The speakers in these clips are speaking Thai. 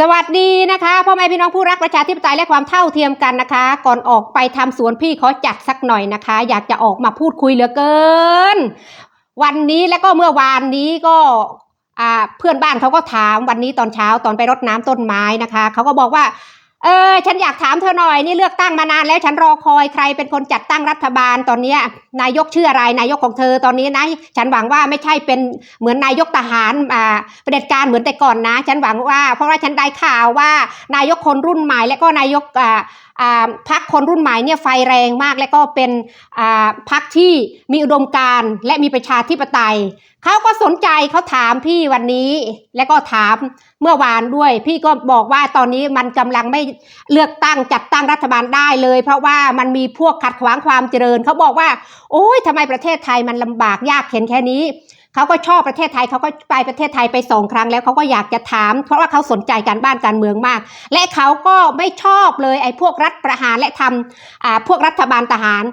สวัสดีนะคะพ่อแม่พี่น้องผู้รักประชาธิปไตยและความเท่าเทียมกันนะคะ ก่อนออกไปทำสวนพี่ขอจัดสักหน่อยนะคะ อยากจะออกมาพูดคุยเหลือเกิน วันนี้และก็เมื่อวานนี้ก็อ่าเพื่อนบ้านเขาก็ถามวันนี้ตอนเช้าตอนไปรดน้ำต้นไม้นะคะเขาก็บอกว่า เออฉันอยากถามเธอหน่อยนี่เลือกตั้งมานานแล้วฉันรอคอยใครเป็นคนจัดตั้งรัฐบาลตอนนี้นายกชื่ออะไรนายกของเธอตอนนี้นะฉันหวังว่าไม่ใช่เป็นเหมือนนายกทหารอ่าเผด็จการเหมือนแต่ก่อนนะ ฉันหวังว่า เพราะว่าฉันได้ข่าวว่านายกคนรุ่นใหม่ และก็นายกอ่าอ่าพักคนรุ่นใหม่เนี่ยไฟแรงมาก และก็เป็นอ่าพักที่มีอุดมการณ์และมีประชาธิปไตย เขาก็สนใจเขาถามพี่วันนี้ และก็ถามเมื่อวานด้วย พี่ก็บอกว่าตอนนี้มันกำลังไม่เลือกตั้งจัดตั้งรัฐบาลได้เลย เพราะว่ามันมีพวกขัดขวางความเจริญเขาบอกว่า โอ้ยทำไมประเทศไทยมันลำบากยากเข็นแค่นี้เขาก็ชอบประเทศไทยเขาก็ไปประเทศไทยไปสองครั้งแล้วเขาก็อยากจะถาม เพราะว่าเขาสนใจการบ้านการเมืองมาก และเขาก็ไม่ชอบเลยไอ้พวกรัฐประหารและทำพวกรัฐบาลทหาร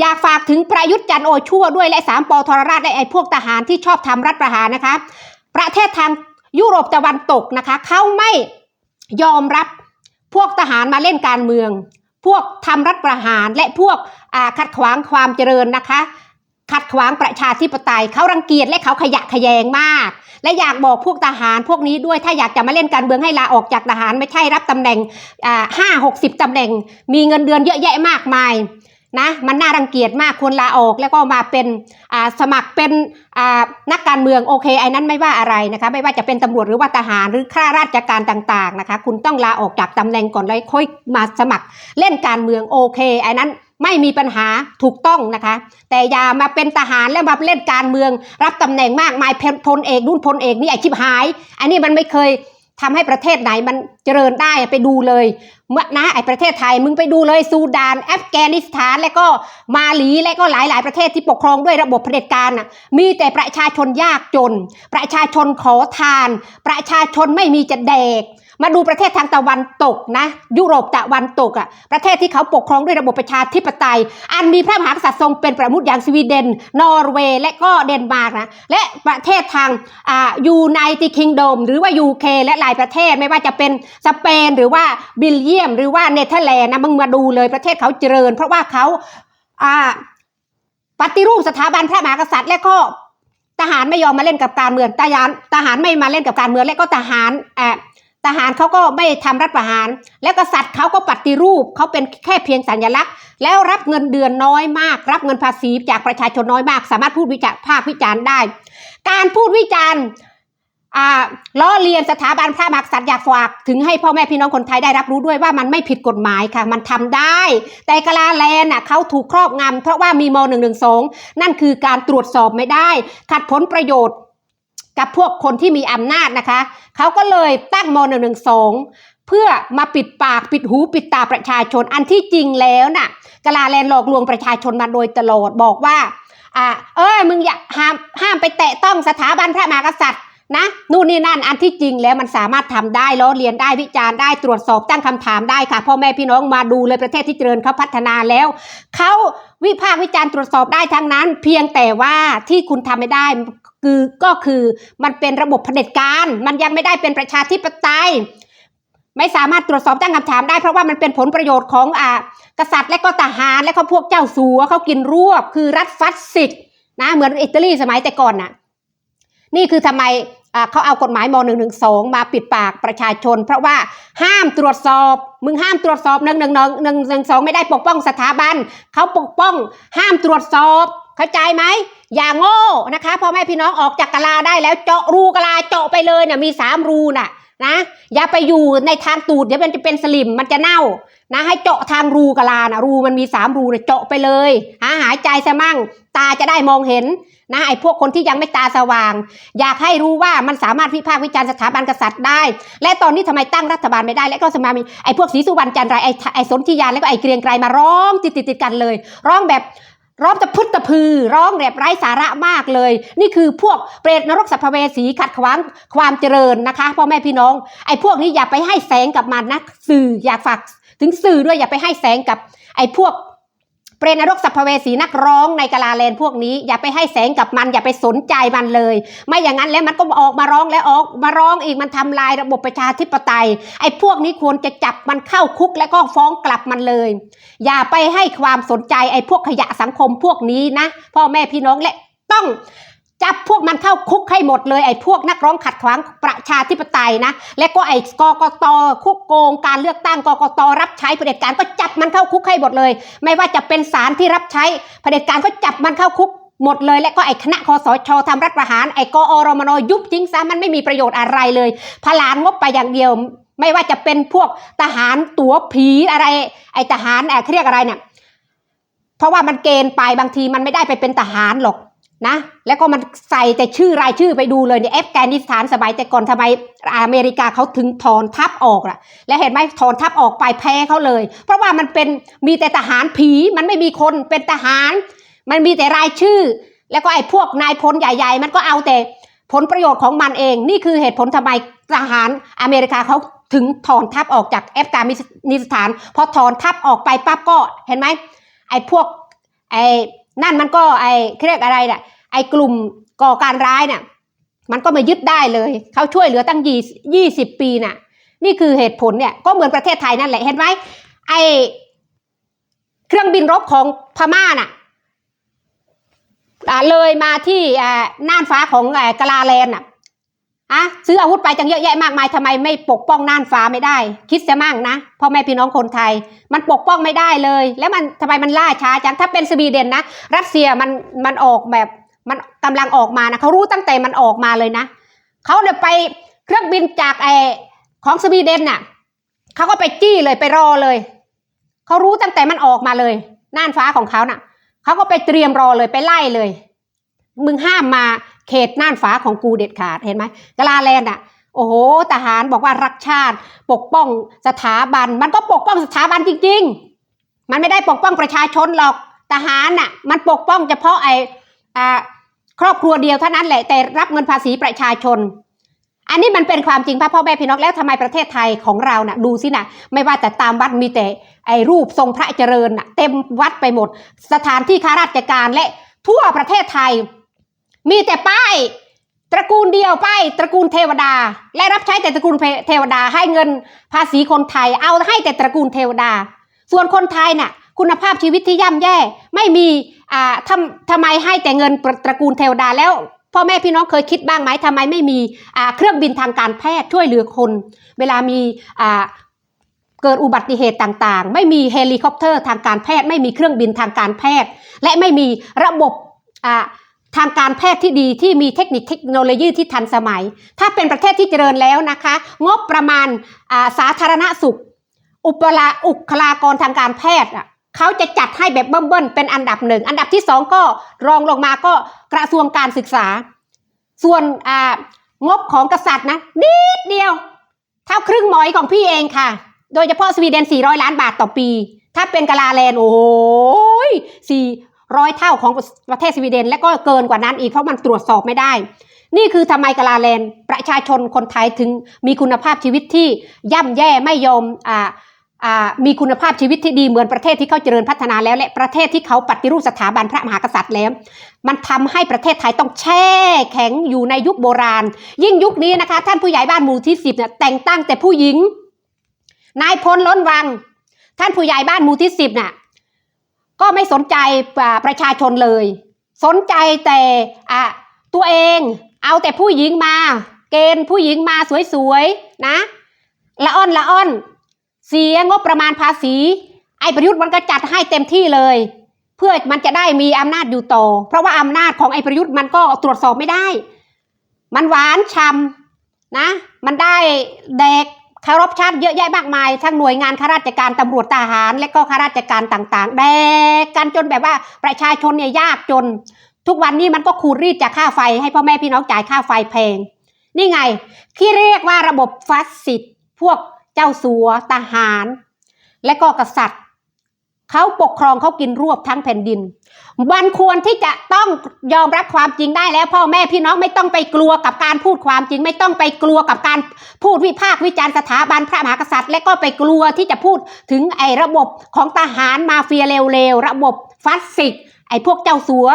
อยากฝากถึงประยุทธ์จันโอชั่วด้วยและสามปอทรราชและไอ้พวกทหารที่ชอบทำรัฐประหารนะคะ ประเทศทางยุโรปตะวันตกนะคะเขาไม่ยอมรับพวกทหารมาเล่นการเมือง พวกทำรัฐประหารและพวกขัดขวางความเจริญนะคะ ขัดขวางประชาธิปไตยเขารังเกียจและเขาขยะขยงมาก และอยากบอกพวกทหารพวกนี้ด้วยถ้าอยากจะมาเล่นการเมืองให้ลาออกจากทหารไม่ใช่รับตำแหน่งห้าหกสิบตำแหน่ง มีเงินเดือนเยอะแยะมากมาย นะมันน่ารังเกียจมากควรลาออกแล้วก็มาเป็นสมัครเป็นนักการเมืองโอเคไอ้นั้นไม่ว่าอะไรนะคะไม่ว่าจะเป็นตำรวจหรือว่าทหารหรือข้าราชการต่างๆนะคะคุณต้องลาออกจากตำแหน่งก่อนแล้วค่อยมาสมัครเล่นการเมืองโอเคไอ้นั้นไม่มีปัญหาถูกต้องนะคะ แต่อย่ามาเป็นทหารแล้วมาเล่นการเมือง รับตำแหน่งมากมายพพลเอกนู่นพลเอกนี่ไอชิบหาย อันนี้มันไม่เคย ทำให้ประเทศไหนมันเจริญได้ไปดูเลย เมื่อนะไอประเทศไทยมึงไปดูเลยซูดานอัฟกานิสถานและก็มาหลีและก็หลายหลายประเทศที่ปกครองด้วยระบบเผด็จการน่ะมีแต่ประชาชนยากจน ประชาชนขอทาน ประชาชนไม่มีจะแดก มาดูประเทศทางตะวันตกนะ ยุโรปตะวันตกอะ่ะประเทศที่เขาปกครองด้วยระบบประชาธิปไตย อันมีพระมหากษัตริย์ทรงเป็นประมุขอย่างสวีเดน นอร์เวย์ และก็เดนมาร์กนะและประเทศทางอ่ายูไนติคิงดมหรือว่ายูเคและหลายประเทศไม่ว่าจะเป็นสเปนหรือว่าบิลเยียม หรือว่าเนเธอร์แลนด์นะมึงมาดูเลยประเทศเขาเจริญ เพราะว่าเขาอ่าปฏิรูปสถาบันพระมหากษัตริย์และก็ทหารไม่ยอมมาเล่นกับการเมืองทหารทหารไม่มาเล่นกับการเมืองและก็ทหารเอ่อ ทหารเขาก็ไม่ทำรัฐประหาร แล้วกษัตริย์เขาก็ปฏิรูปเขาเป็นแค่เพียงสัญลักษณ์ แล้วรับเงินเดือนน้อยมาก รับเงินภาษีจากประชาชนน้อยมาก สามารถพูดวิจารภาควิจารณ์ได้ การพูดวิจารณ์ล้อเลียนสถาบันพระมหากษัตริย์อยากฝากถึงให้พ่อแม่พี่น้องคนไทยได้รับรู้ด้วยว่ามันไม่ผิดกฎหมายค่ะ มันทำได้ แต่กลาแลนน่ะเขาถูกครอบงำเพราะว่ามีม .112 นั่นคือการตรวจสอบไม่ได้ ขัดผลประโยชน์ กับพวกคนที่มีอำนาจนะคะเขาก็เลยตั้งม .112 เพื่อมาปิดปากปิดหูปิดตาประชาชนอันที่จริงแล้วน่ะกลาแลนหลอกลวงประชาชนมาโดยตลอดบอกว่าอ่าเอ้ยมึงอย่าห้ามห้ามไปแตะต้องสถาบันพระมหากษัตริย์นะนู่นนี่นั่นอันที่จริงแล้วมันสามารถทำได้ล้อเลียนได้วิจารณ์ได้ตรวจสอบตั้งคำถามได้ค่ะพ่อแม่พี่น้องมาดูเลยประเทศที่เจริญเขาพัฒนาแล้วเขาวิพากษ์วิจารณ์ตรวจสอบได้ทั้งนั้น เพียงแต่ว่าที่คุณทำไม่ได้ คือก็คือมันเป็นระบบเผด็จการ มันยังไม่ได้เป็นประชาธิปไตย ไม่สามารถตรวจสอบตั้งคำถามได้เพราะว่ามันเป็นผลประโยชน์ของอ่ากษัตริย์และก็ทหารและก็พวกเจ้าสัวเขากินรวบ คือรัฐฟัสซิสต์นะเหมือนอิตาลีสมัยแต่ก่อนน่ะนี่คือทำไมเขาเอากฎหมายม .112 มาปิดปากประชาชน เพราะว่าห้ามตรวจสอบ มึงห้ามตรวจสอบหนึ่งหนึ่งหนึ่งหนึ่งหนึ่งสองไม่ได้ปกป้องสถาบันเขาปกป้อง ห้ามตรวจสอบ เข้าใจไหมอย่าโง่นะคะพ่อแม่พี่น้องออกจากกะลาได้แล้วเจาะรูกะลาเจาะไปเลยน่ะมีสามรูน่ะนะอย่าไปอยู่ในทางตูดเดี๋ยวมันจะเป็นสลิมมันจะเน่านะให้เจาะทางรูกะลานะรูมันมีสามรูเนี่ยเจาะไปเลยหาหายใจซะมั่งตาจะได้มองเห็นนะไอ้พวกคนที่ยังไม่ตาสว่าง อยากให้รู้ว่ามันสามารถวิพากษ์วิจารณ์สถาบันกษัตริย์ได้ และตอนนี้ทำไมตั้งรัฐบาลไม่ได้ และก็สมามีไอ้พวกศรีสุวรรณจันทร์ไรไอ้ไอ้สนธิยาแล้วก็ไอ้เกรียงไกรมาร้องติดติดติดกันเลย ร้องแบบ ร้องตะพึดตะพือ ร้องแบบไร้สาระมากเลย นี่คือพวกเปรตนรกสัพเพเวสีขัดขวางความเจริญนะคะพ่อแม่พี่น้อง ไอ้พวกนี้อย่าไปให้แสงกับมันนะสื่ออยากฝากถึงสื่อด้วยอย่าไปให้แสงกับ ไอ้พวก เปรตนรกสัพเพเวสีนักร้องในกาลาแลนพวกนี้ อย่าไปให้แสงกับมันอย่าไปสนใจมันเลย ไม่อย่างนั้นแล้วมันก็ออกมาร้องแล้วออกมาร้องอีกมันทำลายระบบประชาธิปไตย ไอ้พวกนี้ควรจะจับมันเข้าคุกแล้วก็ฟ้องกลับมันเลย อย่าไปให้ความสนใจไอ้พวกขยะสังคมพวกนี้นะ พ่อแม่พี่น้องและต้อง จับพวกมันเข้าคุกให้หมดเลยไอ้พวกนักร้องขัดขวางประชาธิปไตยนะ และก็ไอ้กกตคุกโกงการเลือกตั้งกกตรับใช้เผด็จการก็จับมันเข้าคุกให้หมดเลย ไม่ว่าจะเป็นศาลที่รับใช้เผด็จการก็จับมันเข้าคุกหมดเลยและก็ไอ้คณะคอสชทำรัฐประหารไอ้กอรมนยุบจริงซะมันไม่มีประโยชน์อะไรเลยพลานงบไปอย่างเดียว ไม่ว่าจะเป็นพวกทหารตั๋วผีอะไร ไอ้ทหารแอบเรียกอะไรเนี่ยเพราะว่ามันเกณฑ์ไปบางทีมันไม่ได้ไปเป็นทหารหรอก นะแล้วก็มันใส่แต่ชื่อรายชื่อไปดูเลยเนี่ยแอฟกานิสถานสมัยแต่ก่อนทำไมอเมริกาเขาถึงถอนทัพออกล่ะ และเห็นไหมถอนทัพออกไปแพ้เขาเลย เพราะว่ามันเป็นมีแต่ทหารผีมันไม่มีคนเป็นทหาร มันมีแต่รายชื่อ แล้วก็ไอ้พวกนายพลใหญ่ ๆ มันก็เอาแต่ผลประโยชน์ของมันเอง นี่คือเหตุผลทำไมทหารอเมริกาเขาถึงถอนทัพออกจากแอฟกานิสถานพอถอนทัพออกไปปั๊บก็เห็นไหมไอ้พวกไอ้ นั่นมันก็ไอ้เรียกอะไรเนี่ยไอ้กลุ่มก่อการร้ายเนี่ยมันก็มายึดได้เลยเขาช่วยเหลือตั้งยี่ยี่สิบปีน่ะ นี่คือเหตุผลเนี่ยก็เหมือนประเทศไทยนั่นแหละเห็นไหมไอ้เครื่องบินรบของพม่าน่ะอ่าเลยมาที่อ่าน่านฟ้าของอ่ากะลาแลนด์น่ะ อะซื้ออาวุธไปจังเยอะแยะมากมายทำไมไม่ปกป้องน่านฟ้าไม่ได้ คิดจะมั่งนะพ่อแม่พี่น้องคนไทย มันปกป้องไม่ได้เลย แล้วมันทำไมมันล่าช้าจังถ้าเป็นสวีเดนนะ รัสเซียมันมันออกแบบมันกำลังออกมานะเขารู้ตั้งแต่มันออกมาเลยนะเขาเลยไปเครื่องบินจากไอของสวีเดนน่ะเขาก็ไปจี้เลยไปรอเลยเขารู้ตั้งแต่มันออกมาเลย น่านฟ้าของเขาน่ะเขาก็ไปเตรียมรอเลยไปไล่เลย มึงห้ามมาเขตน่านฟ้าของกูเด็ดขาดเห็นไหมกลาแลนด์อะโอ้โหทหารบอกว่ารักชาติ ปกป้องสถาบัน มันก็ปกป้องสถาบันจริง ๆ มันไม่ได้ปกป้องประชาชนหรอกทหารน่ะมันปกป้องเฉพาะไอ้อ่าครอบครัวเดียวเท่านั้นแหละแต่รับเงินภาษีประชาชน อันนี้มันเป็นความจริงพ่อพ่อแม่พี่น้องแล้วทำไมประเทศไทยของเราน่ะดูสินะไม่ว่าแต่ตามวัดมีแต่ไอ้รูปทรงพระเจริญน่ะเต็มวัดไปหมด สถานที่ข้าราชการและทั่วประเทศไทย มีแต่ป้าย ตระกูลเดียวป้ายตระกูลเทวดา และรับใช้แต่ตระกูลเทวดาให้เงินภาษีคนไทย เอาให้แต่ตระกูลเทวดา ส่วนคนไทยน่ะ คุณภาพชีวิตที่ย่ำแย่ ไม่มีอ่าทำทำไมให้แต่เงินตระกูลเทวดาแล้วพ่อแม่พี่น้องเคยคิดบ้างไหมทำไมไม่มีอ่าเครื่องบินทางการแพทย์ช่วยเหลือคน เวลามีอ่าเกิดอุบัติเหตุต่างๆ ไม่มีเฮลิคอปเตอร์ทางการแพทย์ ไม่มีเครื่องบินทางการแพทย์ และไม่มีระบบอ่า ทางการแพทย์ที่ดีที่มีเทคนิคเทคโนโลยีที่ทันสมัย ถ้าเป็นประเทศที่เจริญแล้วนะคะ งบประมาณาสาธารณสุข อุปลาอุคลากรทางการแพทย์อะเขาจะจัดให้แบบเบิ้ลๆเป็นอันดับหนึ่ง อันดับที่สองก็รองลงมาก็กระทรวงการศึกษา ส่วนงบของกษัตริย์นะนิดเดียว เท่าครึ่งหมอยของพี่เองค่ะ โดยเฉพาะสวีเดน 400 ล้านบาทต่อปี ถ้าเป็นกาลาแลนด์โอ้ยสี่ ร้อยเท่าของประเทศสวีเดน และก็เกินกว่านั้นอีกเพราะมันตรวจสอบไม่ได้ นี่คือทำไมกาลาแลนด์ประชาชนคนไทยถึงมีคุณภาพชีวิตที่ย่ำแย่ไม่ยอมอ่ามีคุณภาพชีวิตที่ดีเหมือนประเทศที่เขาเจริญพัฒนาแล้วและประเทศที่เขาปฏิรูปสถาบันพระมหากษัตริย์แล้ว มันทำให้ประเทศไทยต้องแช่แข็งอยู่ในยุคโบราณ ยิ่งยุคนี้นะคะ ท่านผู้ใหญ่บ้านหมู่ที่สิบเนี่ยแต่งตั้งแต่ผู้หญิง นายพลล้นวัง ท่านผู้ใหญ่บ้านหมู่ที่สิบน่ะ ก็ไม่สนใจประชาชนเลย สนใจแต่อะตัวเองเอาแต่ผู้หญิงมา เกณฑ์ผู้หญิงมาสวยๆนะละอ่อนละอ่อน เสียงบประมาณภาษี ไอ้ประยุทธ์มันก็จัดให้เต็มที่เลย เพื่อมันจะได้มีอำนาจอยู่ต่อ เพราะว่าอำนาจของไอ้ประยุทธ์มันก็ตรวจสอบไม่ได้ มันหวานชำนะ มันได้แดก คารพชาติเยอะแยะมากมาย ทั้งหน่วยงานข้าราชการตำรวจทหาร และก็ข้าราชการต่างๆแดกกันจนแบบว่าประชาชนเนี่ยยากจน ทุกวันนี้มันก็ขูดรีดจากค่าไฟ ให้พ่อแม่พี่น้องจ่ายค่าไฟแพง นี่ไงที่เรียกว่าระบบฟัสซิสต์พวกเจ้าสัวทหาร และก็กษัตริย์ เขาปกครองเขากินรวบทั้งแผ่นดินมันควรที่จะต้องยอมรับความจริงได้แล้ว พ่อแม่พี่น้องไม่ต้องไปกลัวกับการพูดความจริง ไม่ต้องไปกลัวกับการพูดวิพากษ์วิจารณ์สถาบันพระมหากษัตริย์ และก็ไปกลัวที่จะพูดถึงไอ้ระบบของทหารมาเฟียเร็วๆระบบฟาสสิก ไอ้พวกเจ้าสัว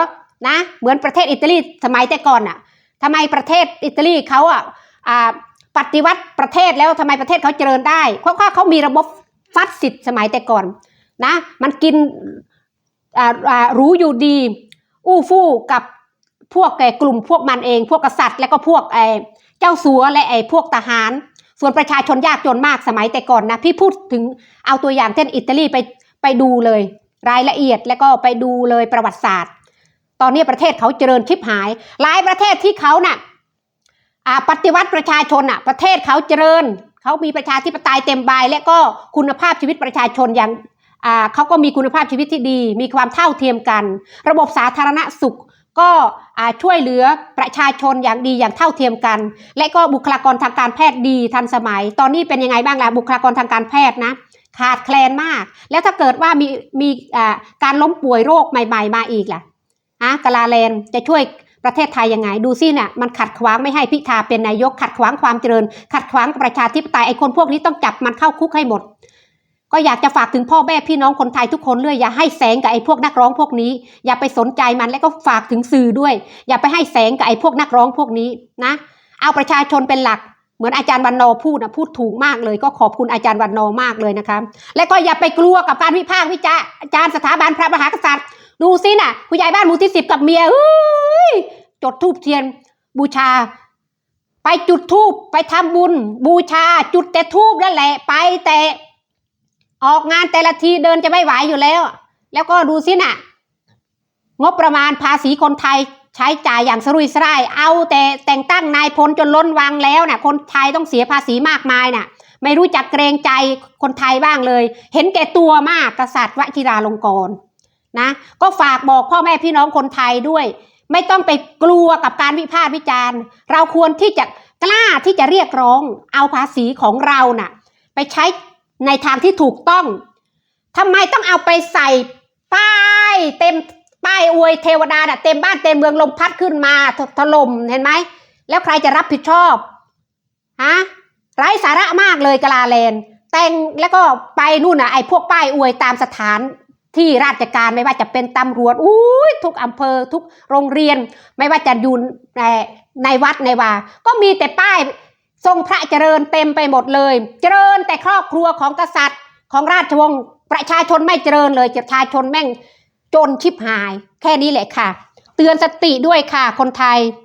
นะเหมือนประเทศอิตาลีสมัยแต่ก่อนอะทำไมประเทศอิตาลีเขาอะปฏิวัติประเทศแล้วทำไมประเทศเขาเจริญได้เพราะว่าเขามีระบบฟาสสิสสมัยแต่ก่อน นะมันกินรู้อยู่ดี อู้ฟู่กับพวกแกกลุ่มพวกมันเอง พวกกษัตริย์ และก็พวกไอ้เจ้าสัวและไอ้พวกทหาร ส่วนประชาชนยากจนมากสมัยแต่ก่อนนะพี่พูดถึงเอาตัวอย่างเช่นอิตาลีไปไปดูเลย รายละเอียดแล้วก็ไปดูเลยประวัติศาสตร์ ตอนนี้ประเทศเขาเจริญชิบหาย หลายประเทศที่เขาน่ะอ่าปฏิวัติประชาชนอะประเทศเขาเจริญ เขามีประชาธิปไตยเต็มใบและก็คุณภาพชีวิตประชาชนอย่าง เขาก็มีคุณภาพชีวิตที่ดี มีความเท่าเทียมกัน ระบบสาธารณสุขก็ช่วยเหลือประชาชนอย่างดีอย่างเท่าเทียมกัน และก็บุคลากรทางการแพทย์ดีทันสมัย ตอนนี้เป็นยังไงบ้างล่ะบุคลากรทางการแพทย์นะขาดแคลนมาก แล้วถ้าเกิดว่ามีมีการล้มป่วยโรคใหม่ ๆ มาอีกล่ะฮะกาลาแลนจะช่วยประเทศไทยยังไง ดูสิเนี่ยมันขัดขวางไม่ให้พิธาเป็นนายก ขัดขวางความเจริญ ขัดขวางประชาธิปไตยไอ้คนพวกนี้ต้องจับมันเข้าคุกให้หมด ก็อยากจะฝากถึงพ่อแม่พี่น้องคนไทยทุกคนเลยอย่าให้แสงกับไอ้พวกนักร้องพวกนี้ อย่าไปสนใจมันและก็ฝากถึงสื่อด้วย อย่าไปให้แสงกับไอ้พวกนักร้องพวกนี้นะเอาประชาชนเป็นหลักเหมือนอาจารย์วันนอพูดนะพูดถูกมากเลย ก็ขอบคุณอาจารย์วันนอมากเลยนะคะและก็อย่าไปกลัวกับการวิพากษ์วิจารณ์อาจารย์สถาบันพระมหากษัตริย์ ดูสิน่ะผู้ใหญ่บ้านหมู่ที่สิบกับเมียเอ้ยจดทูบเทียนบูชาไปจุดทูบไปทำบุญ บูชา จุดแต่ทูบนั่นแหละ ไปแต่ ออกงานแต่ละทีเดินจะไม่ไหวอยู่แล้ว แล้วก็ดูสิน่ะ งบประมาณภาษีคนไทยใช้จ่ายอย่างสรุยสร่าย เอาแต่แต่งตั้งนายพลจนล้นวังแล้วน่ะ คนไทยต้องเสียภาษีมากมายน่ะ ไม่รู้จักเกรงใจคนไทยบ้างเลย เห็นแก่ตัวมากกษัตริย์วชิราลงกรณ์นะ ก็ฝากบอกพ่อแม่พี่น้องคนไทยด้วย ไม่ต้องไปกลัวกับการวิพากษ์วิจารณ์ เราควรที่จะกล้าที่จะเรียกร้อง เอาภาษีของเราน่ะ ไปใช้ ในทางที่ถูกต้องทำไมต้องเอาไปใส่ป้ายเต็มป้ายอวยเทวดาน่ะเต็มบ้านเต็มเมืองลมพัดขึ้นมาถถล่มเห็นไหม แล้วใครจะรับผิดชอบฮะไร้สาระมากเลยกลาแลน แต่งแล้วก็ไปนู่นน่ะไอ้พวกป้ายอวยตามสถานที่ราชการไม่ว่าจะเป็นตำรวจอุ้ยทุกอำเภอทุกโรงเรียน ไม่ว่าจะอยู่ในในวัดในวาก็มีแต่ป้าย ทรงพระเจริญเต็มไปหมดเลย เจริญแต่ครอบครัวของกษัตริย์ของราชวงศ์ประชาชนไม่เจริญเลยประชาชนแม่งจนชิบหาย แค่นี้แหละค่ะ เตือนสติด้วยค่ะคนไทย